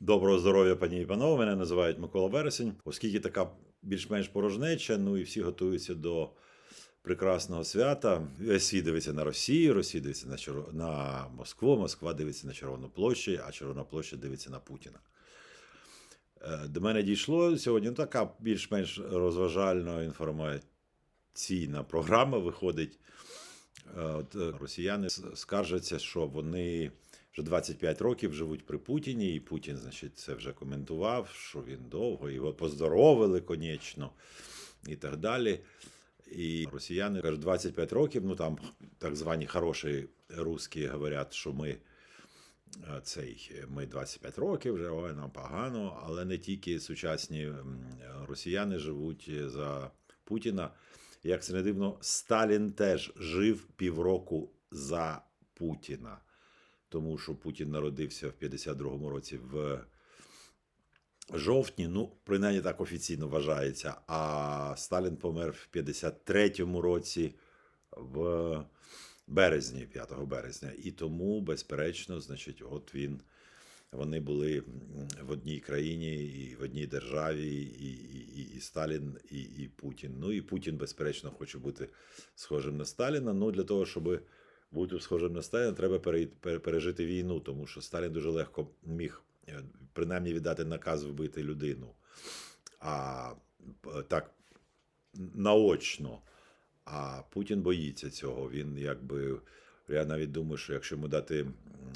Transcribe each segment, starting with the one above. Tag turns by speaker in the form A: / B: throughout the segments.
A: Доброго здоров'я, пані і панове. Мене називають Микола Вересень. Оскільки така більш-менш порожнеча, ну і всі готуються до прекрасного свята. Світ дивиться на Росію, Росія дивиться на, Чер... на Москву, Москва дивиться на Червону площу, а Червона площа дивиться на Путіна. Е, До мене дійшло сьогодні ну, така більш-менш розважальна інформаційна програма виходить. Е, От е, росіяни скаржаться, що вони вже 25 років живуть при Путіні, і Путін, значить, це вже коментував, що він довго його поздоровили, конечно, і так далі. І росіяни кажуть, 25 років, ну там так звані хороші русські говорять, що ми е, цей, ми 25 років вже, ой, нам погано, але не тільки сучасні росіяни живуть за Путіна. Як це не дивно, Сталін теж жив півроку за Путіна, тому що Путін народився в 52-му році в жовтні, ну, принаймні так офіційно вважається. А Сталін помер в 53-му році в березні, 5 березня. І тому, безперечно, значить, от він. Вони були в одній країні і в одній державі, і, і, і, Сталін, і, і Путін. Ну і Путін, безперечно, хоче бути схожим на Сталіна. Ну для того, щоб бути схожим на Сталіна, треба пере- пере- пережити війну, тому що Сталін дуже легко міг е, принаймні віддати наказ вбити людину. А так наочно. А Путін боїться цього. Він якби. Я навіть думаю, що якщо йому дати,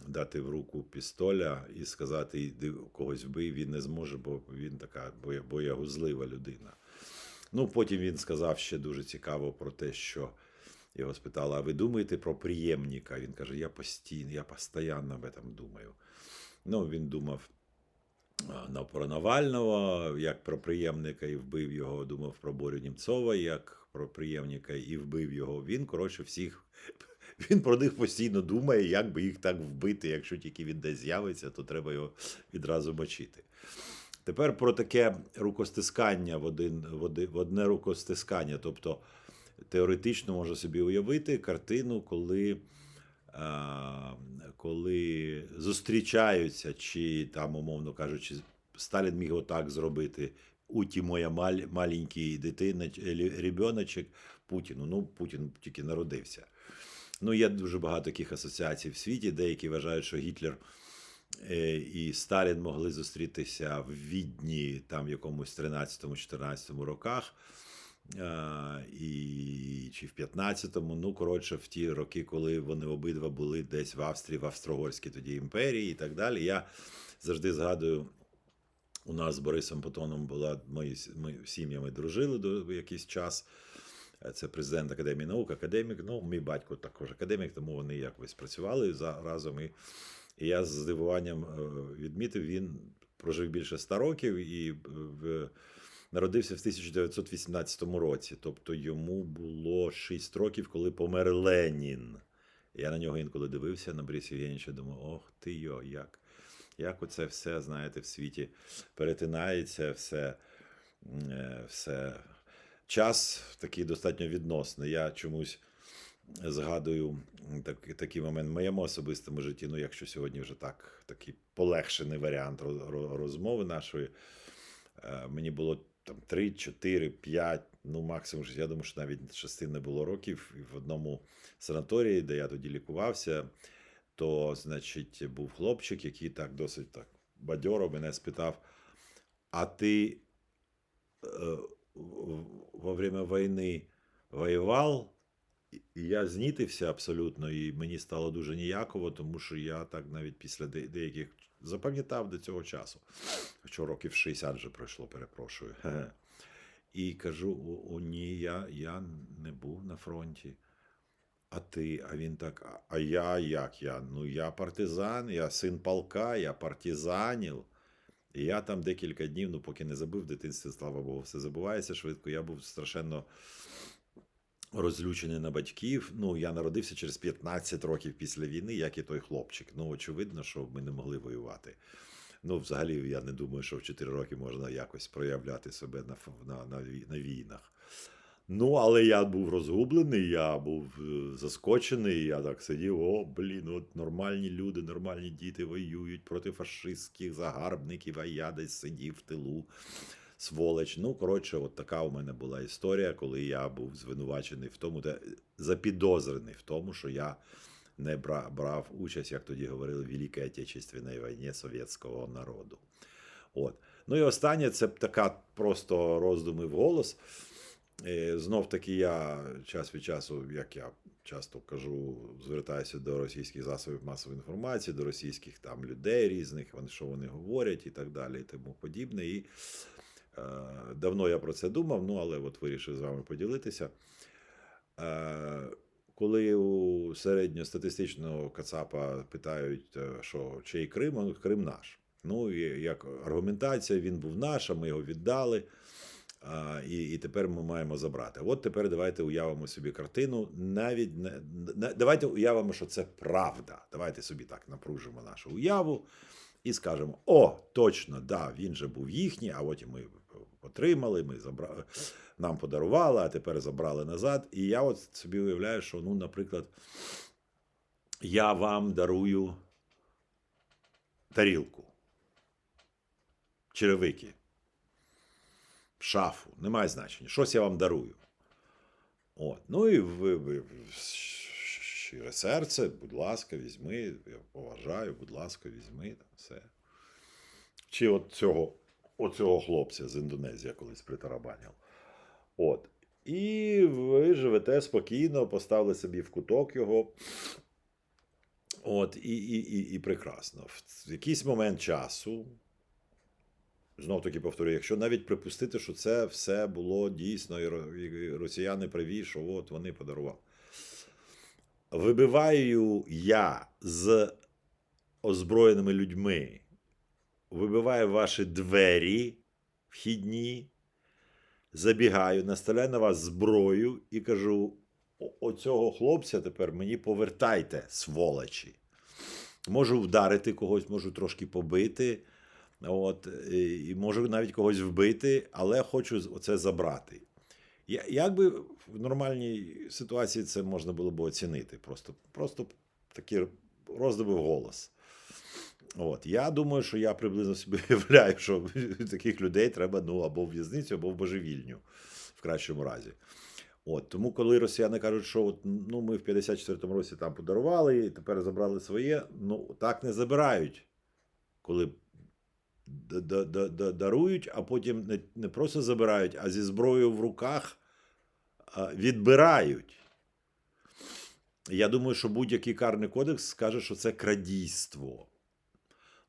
A: дати в руку пістоля і сказати, іди когось вбий, він не зможе, бо він така боягузлива людина. Ну, потім він сказав ще дуже цікаво про те, що його спитали: а ви думаєте про приємника? Він каже: Я постійно, я постійно об этом думаю. Ну, він думав про Навального, як про приємника і вбив його, думав про Борю Німцова, як про приємника і вбив його. Він, коротше, всіх. Він про них постійно думає, як би їх так вбити. Якщо тільки він десь з'явиться, то треба його відразу мочити. Тепер про таке рукостискання в, один, в одне рукостискання. Тобто теоретично можна собі уявити картину, коли, коли зустрічаються, чи там, умовно кажучи, Сталін міг отак зробити. Уті моя маль, маленький дитина, ребеночок Путіну. Ну, Путін тільки народився. Ну, є дуже багато таких асоціацій в світі. Деякі вважають, що Гітлер е, і Сталін могли зустрітися в Відні там в якомусь 13-14 роках. І, чи в 15-му, ну, коротше, в ті роки, коли вони обидва були десь в Австрії, в Австро-Угорській тоді імперії і так далі. Я завжди згадую, у нас з Борисом Потоном була ми, ми сім'ями дружили до якийсь час. Е, Це президент Академії наук, академік. Ну, мій батько також академік, тому вони якось працювали за, разом. І, і я з здивуванням е, відмітив, він прожив більше ста років і е, в, народився в 1918 році. Тобто йому було 6 років, коли помер Ленін. Я на нього інколи дивився на Бориса Євгеновича, думаю, ох ти йо, як. Як оце все, знаєте, в світі перетинається, все, е, все. Час такий достатньо відносний. Я чомусь згадую так, такий момент в моєму особистому житті. Ну, якщо сьогодні вже так, такий полегшений варіант розмови нашої. Е, Мені було там 3, 4, 5, ну максимум, я думаю, що навіть 6 не було років. В одному санаторії, де я тоді лікувався, то, значить, був хлопчик, який так досить так бадьоро мене спитав: а ти е, во время війни воював? Я знітився абсолютно, і мені стало дуже ніяково, тому що я так навіть після деяких запам'ятав до цього часу. Що років 60 вже пройшло, перепрошую. І кажу: о, ні, я, я не був на фронті. А ти, а він так, «А- а я як я? Ну, я партизан, я син полка, я партизанів. І я там декілька днів, ну поки не забив в дитинстві, слава Богу, все забувається швидко. Я був страшенно розлючений на батьків. Ну, я народився через 15 років після війни, як і той хлопчик. Ну, очевидно, що ми не могли воювати. Ну, взагалі, я не думаю, що в 4 роки можна якось проявляти себе на, на, на, на війнах. Ну, але я був розгублений, я був е, заскочений, я так сидів, о, блін, от нормальні люди, нормальні діти воюють проти фашистських загарбників, а я десь сидів в тилу. Сволоч. Ну, коротше, от така у мене була історія, коли я був звинувачений в тому, де запідозрений в тому, що я не брав участь, як тоді говорили, в Великій Отечественній війні совєтського народу. От. Ну і останнє це така просто роздуми в голос. Е, Знов таки я час від часу, як я часто кажу, звертаюся до російських засобів масової інформації, до російських там людей різних, що вони говорять і так далі, і тому подібне. І давно я про це думав, ну але от вирішив з вами поділитися. Е, коли у середньостатистичного Кацапа питають, е, що чий Крим, Крим наш. Ну, як аргументація, він був наш, а ми його віддали. І, і тепер ми маємо забрати. От тепер давайте уявимо собі картину. Навіть не, давайте уявимо, що це правда. Давайте собі так напружимо нашу уяву і скажемо: о, точно, да, він же був їхній, а потім ми отримали, ми забрали, нам подарували, а тепер забрали назад. І я от собі уявляю, що, ну, наприклад, я вам дарую тарілку, черевики шафу, немає значення. Щось я вам дарую. От. Ну і ви, ви, щире серце, будь ласка, візьми, я поважаю, будь ласка, візьми там все. Чи от цього, от цього хлопця з Індонезії колись притарабанив. От. І ви живете спокійно, поставили собі в куток його. От, і, і, і, і прекрасно. В якийсь момент часу, Знов таки повторюю, якщо навіть припустити, що це все було дійсно, і росіяни праві, що от вони подарували. Вибиваю я з озброєними людьми, вибиваю ваші двері вхідні, забігаю, наставляю на вас зброю і кажу: оцього хлопця тепер мені повертайте, сволочі. Можу вдарити когось, можу трошки побити. От, і можу навіть когось вбити, але хочу оце забрати. Як би в нормальній ситуації це можна було б оцінити? Просто, просто такі роздуми в голос. От, я думаю, що я приблизно собі уявляю, що таких людей треба ну, або в в'язницю, або в божевільню, в кращому разі. От, тому, коли росіяни кажуть, що от, ну, ми в 54-му році там подарували і тепер забрали своє, ну так не забирають, коли дарують, а потім не, не просто забирають, а зі зброєю в руках відбирають. Я думаю, що будь-який карний кодекс скаже, що це крадійство.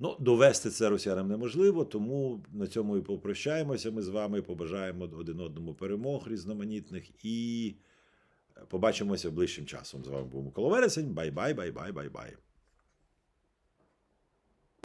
A: Ну, довести це росіянам неможливо, тому на цьому і попрощаємося. Ми з вами побажаємо один одному перемог різноманітних і побачимося ближчим часом. З вами був Микола Вересень. Бай-бай, бай-бай, бай-бай.